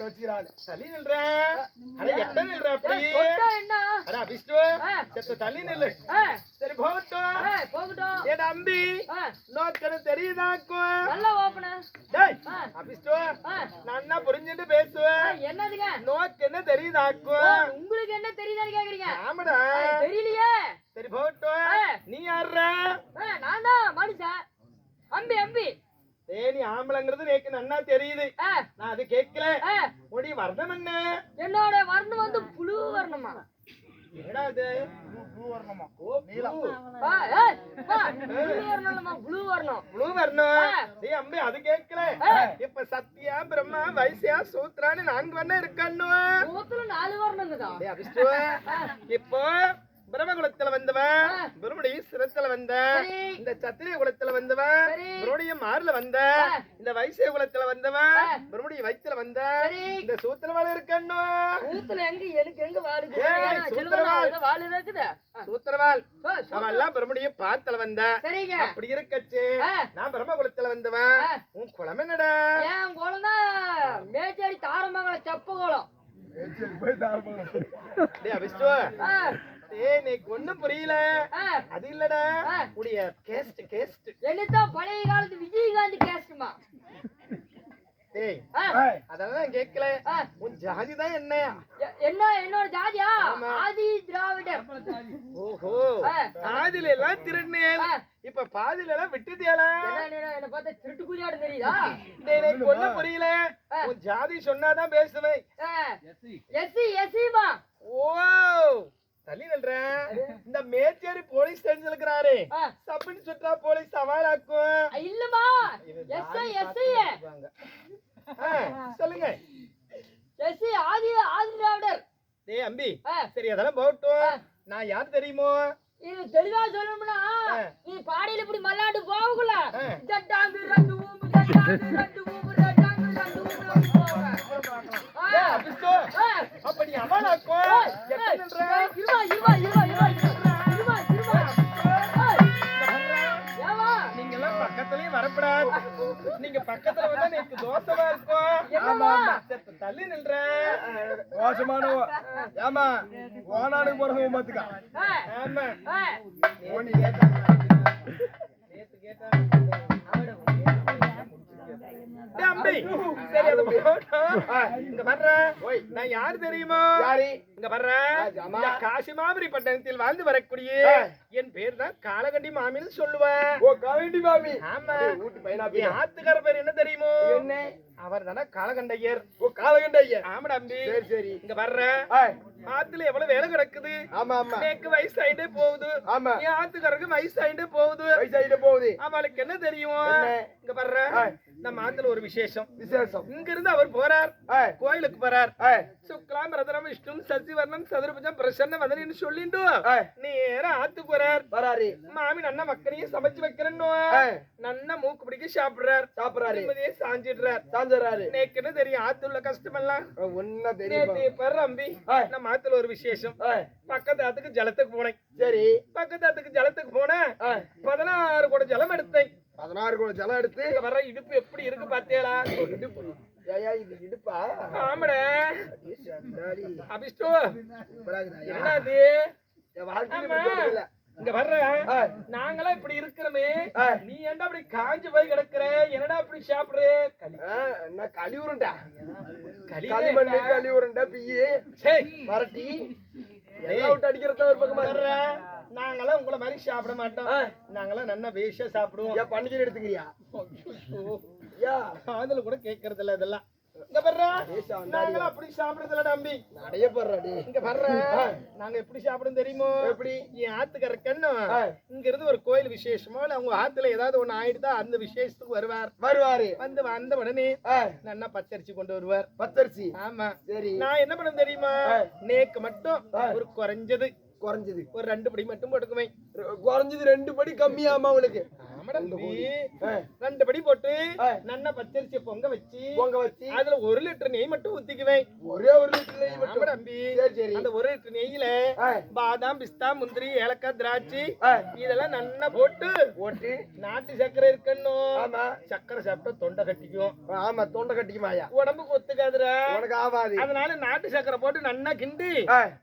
வேற வச்சுக்கிறாள். தள்ளி நில்ற. அட எட்ட நில்ற அப்படி? அட விஷ்ணு. செத்த தள்ளி நில்லு. சரி போகட்டும். போகட்டும். ஏடா அம்பி ஆ, நோக்கனு தெரியுதாக்கும் நல்லா ஓப்பன. டேய் ஆ. அபிஷ்டு ஆ, நான் என்ன புரிஞ்சுட்டு பேசுவேன்? என்னதுங்க? நோக்கு என்ன தெரியுதாக்கும் உங்களுக்கு என்ன தெரியுதான்னு கேக்குறீங்க? ஆமாடா. தெரியலையே. சரி போகட்டும் ஆ. நீ யாருடா ஆ, நான் தான் மனுஷன் அம்பி அம்பி நீ ஆம்பளைங்கிறது எனக்கு நன்னா தெரியுது. நான் அது கேட்கல. உடைய வர்ணம் என்ன? என்னோட வர்ணம் வந்து புழு வர்ணமா? என்னடா இது? பூ வரணுமா? ஓ நீலம் புழு வர்ணம். புழு வர்ணம். நீ அம்பி அது கேட்கல. இப்ப சத்யா பிரம்மா வைசியா சூத்ரான்னு நான்கு வண்ணம் இருக்கான்னு முகத்துல நாலு வர்ணம் தான் டேய் அபிஷ்டு இப்போ பிரம்மகுலத்துல வந்தவன் பிரம்மடைய சிரத்துல வந்த. இந்த சத்திரிய குலத்துல வந்தவன். பிரம்மடைய மார்ல வந்த. இந்த வைசிய குலத்துல வந்தவன். பிரம்மடைய வயித்துல வந்த. இந்த சூத்திரவாள இருக்கன்னு. ஊத்துல எங்க எனக்கு எங்க வாழு இருக்குது? சொல்லு. அவன் எல்லாம் பிரம்மடைய பாத்துல வந்த சரிங்க. அப்படி இருக்கச்சு. நான் பிரம்மகுலத்துல வந்தவன். உன் குலம் என்னடா? என் குழந்தை மேச்சேரி தாரமங்கலம் செப்ப குளம் போய் டேய் அபிஷ்டு. நீக்கு ஒண்ணும் புரியல. அது இல்லடா. உடைய கேஸ்ட் கேஸ்ட் என்னத்தான் பழைய காலத்து விஜயகாந்த் கேஸ்டுமா டேய் அதெல்லாம் கேட்கல. உன் ஜாதி தான் என்ன எ- என்ன என்னோட ஜாதியா? ஆமா. ஆதி திராவிடர். ஓஹோ. ஆ. பாதியில எல்லாம் ஆ. இப்ப பாதியில எல்லாம் விட்டுட்டியாளா என்ன என்ன- என்ன பார்த்தா திருட்டு குறியாடு தெரியுதா? டேய் எனக்கு ஒண்ணும் புரியல. உன் ஜாதி சொன்னாதான் பேசுவேன். எஸ்சி. எஸ்சிமா ஓ. தள்ளி நில்றேன் இந்த மேச்சேரி போலீஸ் ஸ்டேஷன் இருக்கிறாரு சப்பின் சுற்றா போலீஸ் சவாலாக்கும். இல்லம்மா. எஸ்ஐ எஸ்ஐ சொல்லுங்க. எஸ்சி ஆதி ஆதி திராவிடர் டேய் அம்பி. சரி அதெல்லாம் போகட்டும். நான் யார் தெரியுமோ? இது தெளிவா சொல்லணும்னா. நீ பாடியில இப்படி மல்லாண்டு போகல ஆ. ஜட்டாங்கு ரெண்டு ஊம்பு ஜட்டாங்கு ரெண்டு நீங்க பக்கத்துல வந்தா எனக்கு தோசமா இருக்கும் தள்ளி நில்ற. மோசமானவ ஏமா ஓனானுக்கு போறவங்க பாத்துக்கா? ஆமா. ஓனி கேட்டா? நேத்து கேட்டா? சரி அது போகட்டும். இங்க வர்ற நான் யாரு தெரியுமா? இங்க வர்ற பட்டணத்தில் வாழ்ந்து வரக்கூடிய. என் பேர் தான் காலகண்டி மாமின்னு சொல்லுவேன் ஓ பாபி ஆமா. ஊட்டு பையனா என் ஆத்துக்கார பேர் என்ன தெரியுமோ? என்ன? அவர் தானே காலகண்டையர் ஓ காலகண்ட ஐயா ஆமாடா அம்பி சரி சரி. இங்க வர்ற ஆத்துல எவ்வளவு வேலை கிடக்குது? ஆமா ஆமா. எனக்கு வயசாயிட்டே போகுது. ஆமா. என் ஆத்துக்காரருக்கு வயசாயிட்டே போகுது. வயசாயிட்ட போகுது. அவளுக்கு என்ன தெரியும்? இங்க வர்ற. நம்ம ஆத்துல ஒரு விசேஷம். விசேஷம். இங்க இருந்து அவர் போறார். கோயிலுக்கு போறார். சுக்லாம் ரதனம் விஷ்ணு சசிவர்ணம் சதுரபுஜம் பிரசன்ன வதனின்னு சொல்லிட்டு ஆய், நேரா ஆத்துக்கு போறார். வராரு. மாமி நன்னா மக்களையும் சமைச்சு வைக்கிறேன்னு நன்னா மூக்கு பிடிக்க சாப்பிடுறார். சாப்பிடுறாரு. நிம்மதியே சாஞ்சிடுறார். சாஞ்சுறாரு நேக்குன்னு தெரியும். ஆத்துல உள்ள கஷ்டம் எல்லாம். ஒன்னும் தெரியும்? ஆய். நம்ம ஆத்துல ஒரு விசேஷம். பக்கத்து ஆத்துக்கு ஜலத்துக்கு போனேன். சரி. பக்கத்து ஆத்துக்கு ஜலத்துக்கு போனேன். பதினாறு கூட ஜலம் எடுத்தேன். பதினாறு கூட ஜலம் எடுத்து இங்க வர்ற இடுப்பு எப்படி இருக்கு பாத்தியாளா இடுப்பு. ஏயா இது இடுப்பா? ஆமாடா. அபிஷ்டு? என்னது. இங்க வர்ற நாங்களாம் இப்படி இருக்கிறோமே. நீ ஏன்டா அப்படி காஞ்சு போய் கிடக்குற? என்னடா அப்படி சாப்பிடுற? களி. என்ன களி களிமண் கழிவுருண்டா பிய்யு சரி மரட்டி எல்லாம் விட்டு அடிக்கிறத ஒரு பக்கமா வர்ற நாங்களாம் உங்களை மாதிரி சாப்பிட மாட்டோம். நாங்களாம் நல்லா வேஷ சாப்பிடுவோம். ஏன் பண்டிகை எடுத்துக்கிறியா? ஐயோ. யா காதுல கூட கேட்கறது இல்ல இதெல்லாம். இங்க வர்ற. நாங்களாம் அப்படி சாப்பிடுறது இல்ல தம்பி. நடைய போடுறாடி இங்க வர்ற நாங்க எப்படி சாப்பிடும் தெரியுமோ? எப்படி? என் ஆத்துக்கார கண்ணு. ஆ. இங்க இருந்து ஒரு கோயில் விசேஷமோ இல்ல அவங்க ஆத்துல ஏதாவது ஒண்ணு ஆயிடுதா அந்த விசேஷத்துக்கு வருவார். வருவாரு. வந்து வந்த உடனே நல்லா பச்சரிசி கொண்டு வருவார். பச்சரிசி. ஆமா. சரி. நான் என்ன பண்ண தெரியுமா. நேக்கு மட்டும். ஒரு குறைஞ்சது. குறைஞ்சது. ஒரு ரெண்டு படி மட்டும் போட்டுக்குவேன். குறைஞ்சது ரெண்டு படி கம்மியாமா அவளுக்கு. ரெண்டு படி போட்டு. நன்னா பச்சரிசியை பொங்க வச்சு பொங்க வச்சு. அதுல ஒரு லிட்டர் நெய் மட்டும் ஊத்திக்குவேன். ஒரே ஒரு லிட்டர் நெய் மட்டும். தம்பி. சரி அந்த ஒரு லிட்டர் நெய்யில பாதாம் பிஸ்தா முந்திரி ஏலக்காய் திராட்சை இதெல்லாம் நன்னா போட்டு போட்டு. நாட்டு சர்க்கரை இருக்கணும். ஆமா. சர்க்கரை சாப்பிட்டா தொண்டை கட்டிக்கும். ஆமா தொண்டை கட்டிக்குமாயா உடம்புக்கு ஒத்துக்காதுடா. உனக்கு ஆவாது. அதனால நாட்டு சர்க்கரை போட்டு நன்னா கிண்டி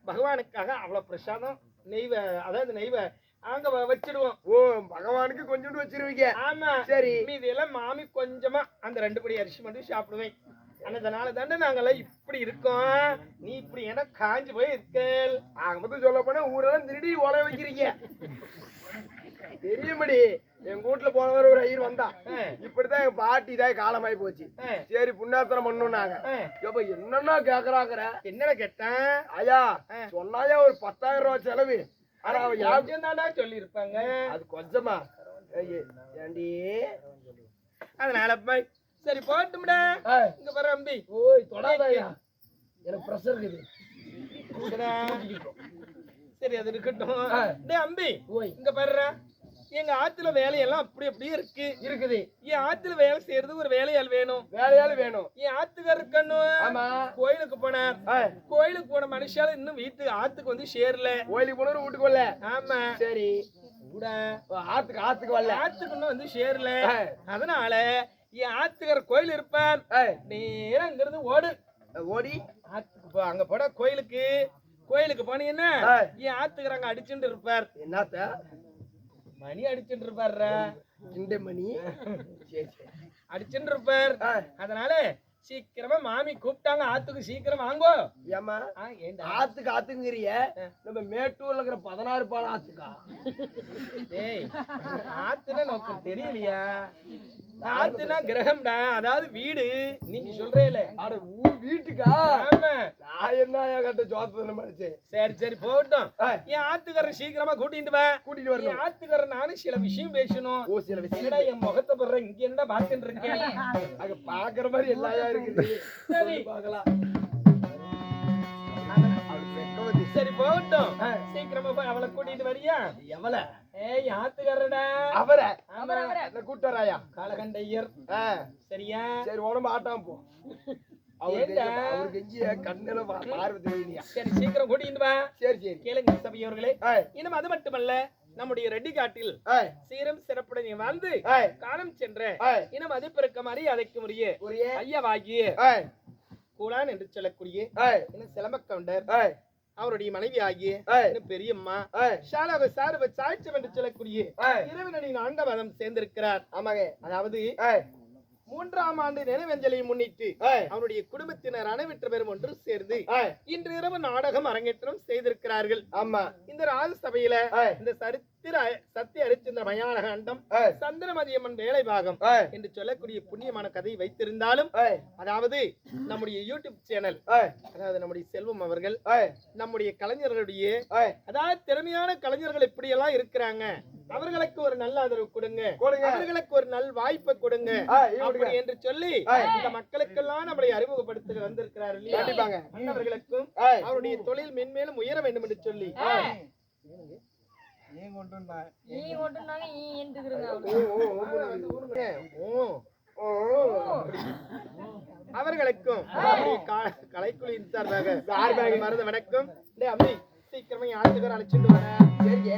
பகவானுக்காக அவ்வளவு பிரசாதம் நெய்வ அதாவது நெய்வ அங்க வச்சிடுவோம். ஓ பகவானுக்கு கொஞ்சோண்டு வச்சிருவீங்க. ஆமா. சரி. மீதி எல்லாம் மாமி கொஞ்சமா அந்த ரெண்டு படி அரிசி மட்டும் சாப்பிடுவேன். அதனால தானே நாங்கெல்லாம் இப்படி இருக்கோம். நீ இப்படி என காஞ்சு போய் இருக்கேள் ஆக மொத்தம் சொல்ல போனா ஊரெல்லாம் திருடி ஓட வைக்கிறீங்க. தெரியுமடி எங்க வீட்டுல போனவர் ஒரு ஐயர் வந்தா. இப்படிதான் எங்க பாட்டி தான் காலமாயி போச்சு. சரி புண்ணாத்தனம் பண்ணுனாங்க. எப்ப என்னன்னா கேக்குறாங்கற? என்னடா கேட்டேன் ஐயா. சொன்னாயா ஒரு பத்தாயிரம் ரூபாய் செலவு? ஆனா அவன் யா- யாருக்கும் தாண்டா சொல்லி இருப்பாங்க அது கொஞ்சமா ஏண்டி? அதனால போய் சரி போட்டும்டா. இங்க பாரு அம்பி. ஓய் தொடாதயா? எனக்கு ப்ரெஷர் இருக்குது? சரி அது இருக்கட்டும். டேய் அம்பி ஓய். இங்க பாருடா. எங்க ஆத்துல வேலையெல்லாம் அப்படி அப்படியே இருக்கு. இருக்குது. என் ஆத்துல வேலை செய்யறது ஒரு வேலையாள் வேணும். வேலையால வேணும். என் ஆத்துக்காரர் ஆமா. கோயிலுக்கு போனார். ஆ, கோயிலுக்கு போன மனுஷால இன்னும் வீட்டுக்கு ஆத்துக்கு வந்து சேரல. கோயிலுக்கு போனவர் வீட்டுக்கு வரல. ஆமா. சரி. கூட ஆத்துக்கு ஆத்துக்கு வரல. ஆத்துக்கு இன்னும் வந்து சேரல. அதனால என் ஆத்துக்காரர் கோயில் இருப்பார். ஆ, நேரா அங்கிருந்து ஓடு ஓடி. ஆத்துக்கு அங்க போட கோயிலுக்கு. கோயிலுக்கு போனீங்கன்னா. என் ஆத்துக்காரர் அங்க அடிச்சுட்டு இருப்பார். என்னத்த? மணி அடிச்சுட்டு இருப்பாருடா இந்த மணி? அடிச்சுட்டு இருப்பார் அதனால சீக்கிரமா மாமி கூப்பிட்டாங்க. ஆத்துக்கு சீக்கிரம் வாங்கோ. ஏன்டா ஆத்துக்கு ஆத்துங்கிறிய? நம்ம மேட்டூர்ல இருக்கிற பதினாறு பால் ஆத்துக்கா? டேய் ஆத்துனா நோக்கு தெரியலையா? ஆத்துனா கிரகம்டா. அதாவது வீடு. நீங்க சொல்றேல அட ஊர் வீட்டுக்கா? ஆமா. நான் என்ன கட்ட ஜோத்தன மனுச்சு சரி சரி போகட்டும். என் ஆத்துக்காரன் சீக்கிரமா கூட்டிட்டு வா. கூட்டிட்டு வரணும். என் ஆத்துக்காரன் நானும் சில விஷயம் பேசணும். ஓ சில விஷயம். என்னடா என் முகத்தை படுற இங்க என்னடா பாத்துட்டு இருக்கேன் அங்க பாக்குற மாதிரி எல்லாயா இருக்குது. சரி. வெட்கம் சரி போகட்டும். சீக்கிரமா போய் அவளை கூட்டிட்டு வரியா? எவள? ஏய் ஆத்துக்காரடா. அவரை. ஆமா அந்த கூட்டராயா காலகண்டையர். சரியா? சரி உடம்பு ஆட்டாம போ. சீக்கிரம் கூட்டிட்டு சரி சரி. கேளுங்க இன்னும் அது மட்டுமல்ல நம்முடைய ரெட்டி காட்டில் சீரம் சிறப்புடன் வாழ்ந்து காலம் சென்ற இனம் மதிப்பிறக்க மரியாதைக்கு உரிய புரிய ஐயாவாகிய கூலான் என்று சொல்லக்கூடிய இன்னும் சிலம்ப கவுண்டர் ஏய், அவருடைய மனைவி ஆகிய பெரியம்மா ஷாலாவை சார்ப சாய்ச்சம் என்று சொல்லக்கூடிய ஏய், இறைவனின் ஆண்டவதம் சேர்ந்திருக்கிறார். ஆமாங்க. அதாவது மூன்றாம் ஆண்டு நினைவஞ்சலியை முன்னிட்டு அவருடைய குடும்பத்தினர் அணைவிற்ற பெரும் ஒன்று சேர்ந்து இன்று இரவு நாடகம் அரங்கேற்றம் செய்திருக்கிறார்கள். ஆமா. இந்த ராஜசபையில இந்த சரித்திர சத்திய அரிச்சந்திர மயான காண்டம் சந்திரமதியம்மன் வேலை பாகம் என்று சொல்லக்கூடிய புண்ணியமான கதை வைத்திருந்தாலும் அதாவது நம்முடைய யூடியூப் சேனல் அதாவது நம்முடைய செல்வம் அவர்கள் நம்முடைய கலைஞர்களுடைய அதாவது திறமையான கலைஞர்கள் இப்படி எல்லாம் இருக்கிறாங்க. அவர்களுக்கு ஒரு நல்ல ஆதரவு கொடுங்க. அவர்களுக்கு ஒரு நல் வாய்ப்பை கொடுங்க. அப்படி என்று சொல்லி. இந்த மக்களுக்கெல்லாம் நம்மளை அறிமுகப்படுத்த வந்திருக்கிறார் இல்லையா? அவருடைய தொழில் மென்மேலும் உயர வேண்டும் என்று சொல்லி. நீ ஓ, ஓ, பண்ணுது. ஓ, ஓ, ஓ. அவர்களுக்கும் கலைக்குழுவின் சார்பாக சார்பாக மருந்து வணக்கம். டேய் அம்மி சீக்கிரமா ஆட்டுக்கார அழைச்சிட்டு வர. சரிங்க